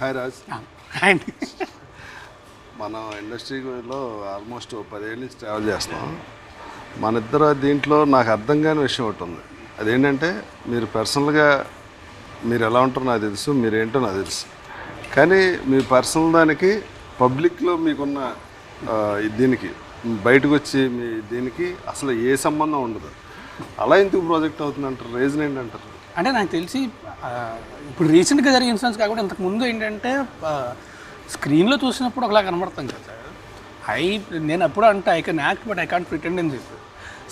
Hi Raj అండి మనం ఇండస్ట్రీలో ఆల్మోస్ట్ పదేళ్ళ నుంచి ట్రావెల్ చేస్తున్నాం. మన ఇద్దరు దీంట్లో నాకు అర్థం కాని విషయం ఒకటి ఉంది. అదేంటంటే మీరు పర్సనల్గా మీరు ఎలా ఉంటారో నాకు తెలుసు మీరేంటో నాకు తెలుసు. కానీ మీ పర్సనల్ దానికి పబ్లిక్లో మీకున్న దీనికి బయటకు వచ్చి మీ దీనికి అసలు ఏ సంబంధం ఉండదు. అలా ఎందుకు ప్రాజెక్ట్ అవుతుంది అంటారు రీజన్ ఏంటంటారు? అంటే నాకు తెలిసి ఇప్పుడు రీసెంట్గా జరిగిన ఇన్సిడెంట్స్ కాకుండా ఇంతకు ముందు ఏంటంటే స్క్రీన్లో చూసినప్పుడు ఒకలా కనబడతాం కదా. ఐ నేను అప్పుడు అంటే I can act but I can't pretend అని చెప్పి.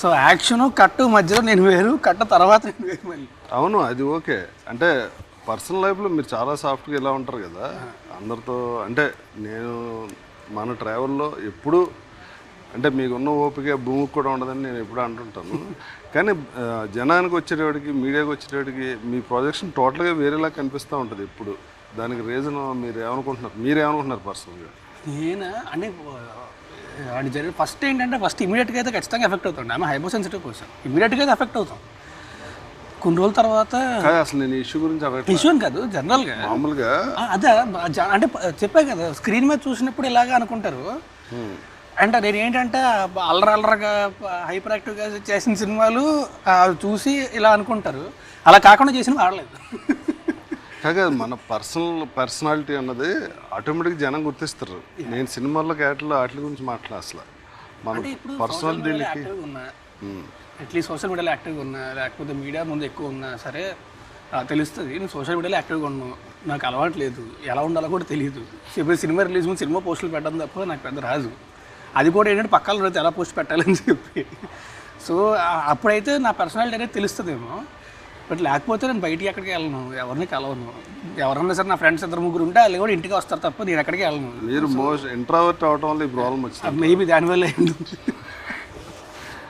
సో యాక్షన్ కట్టు మధ్యలో నేను వేరు కట్ట తర్వాత నేను వేరు మళ్ళీ. అవును అది ఓకే. అంటే పర్సనల్ లైఫ్లో మీరు చాలా సాఫ్ట్గా ఇలా ఉంటారు కదా. అందరితో అంటే నేను మన ట్రావెల్లో ఎప్పుడు అంటే మీకున్న ఓపిక భూమికి కూడా ఉండదని నేను ఎప్పుడు అంటుంటాను. కానీ జనానికి వచ్చేటప్పటికి మీడియాకి వచ్చేటప్పటికి మీ ప్రొజెక్షన్ టోటల్గా వేరేలా కనిపిస్తూ ఉంటుంది ఎప్పుడు. దానికి రీజన్ మీరు ఏమనుకుంటున్నారు? మీరు ఏమనుకుంటున్నారు పర్సనల్గా? నేను? అంటే అది జరిగిన ఫస్ట్ ఏంటంటే ఫస్ట్ ఇమీడియట్గా అయితే ఖచ్చితంగా ఎఫెక్ట్ అవుతుంది ఆమె హైపో సెన్సిటివ్ పర్సన్. ఇమీడియట్గా అయితే ఎఫెక్ట్ అవుతాం. కొన్ని రోజుల తర్వాత అసలు నేను ఇష్యూ గురించి ఇష్యూ అని కాదు జనరల్గా. మామూలుగా అదే అంటే చెప్పా కదా స్క్రీన్ మీద చూసినప్పుడు ఇలాగే అనుకుంటారు. అంటే నేను ఏంటంటే అల్లరి అల్లరగా హైపర్ యాక్టివ్గా చేసిన సినిమాలు చూసి ఇలా అనుకుంటారు. అలా కాకుండా చేసినవి ఆడలేదు. కాగా మన పర్సనల్ పర్సనాలిటీ అన్నది ఆటోమేటిక్ జనం గుర్తిస్తారు. నేను సినిమాల్లో క్యారెక్టర్లో వాటి గురించి మాట్లాడ అసలు. మన పర్సనల్ సోషల్ మీడియాలో దీనికి ఉన్నా అట్లీస్ట్ సోషల్ మీడియాలో యాక్టివ్గా ఉన్నా లేకపోతే మీడియా ముందు ఎక్కువ ఉన్నా సరే తెలుస్తుంది. నేను సోషల్ మీడియాలో యాక్టివ్గా ఉన్నాను నాకు అలవాటు లేదు. ఎలా ఉండాలో కూడా తెలియదు. సినిమా రిలీజ్ ముందు సినిమా పోస్టులు పెట్టడం తప్ప నాకు పెద్ద రాదు. అది కూడా ఏంటంటే పక్కన రోజు ఎలా పోస్ట్ పెట్టాలని చెప్పి. సో అప్పుడైతే నా పర్సనాలిటీ అనేది తెలుస్తుందేమో. బట్ లేకపోతే నేను బయటికి ఎక్కడికి వెళ్ళను ఎవరిని కలవను. ఎవరన్నా సరే నా ఫ్రెండ్స్ ఇద్దరు ముగ్గురు ఉంటే వాళ్ళు కూడా ఇంటికి వస్తారు తప్ప నేను ఎక్కడికి వెళ్ళను. మీరు మోస్ట్ ఇంట్రావర్ట్ అవడం వల్ల ఈ ప్రాబ్లం వచ్చింది. మేబీ దానివల్ల ఏంటి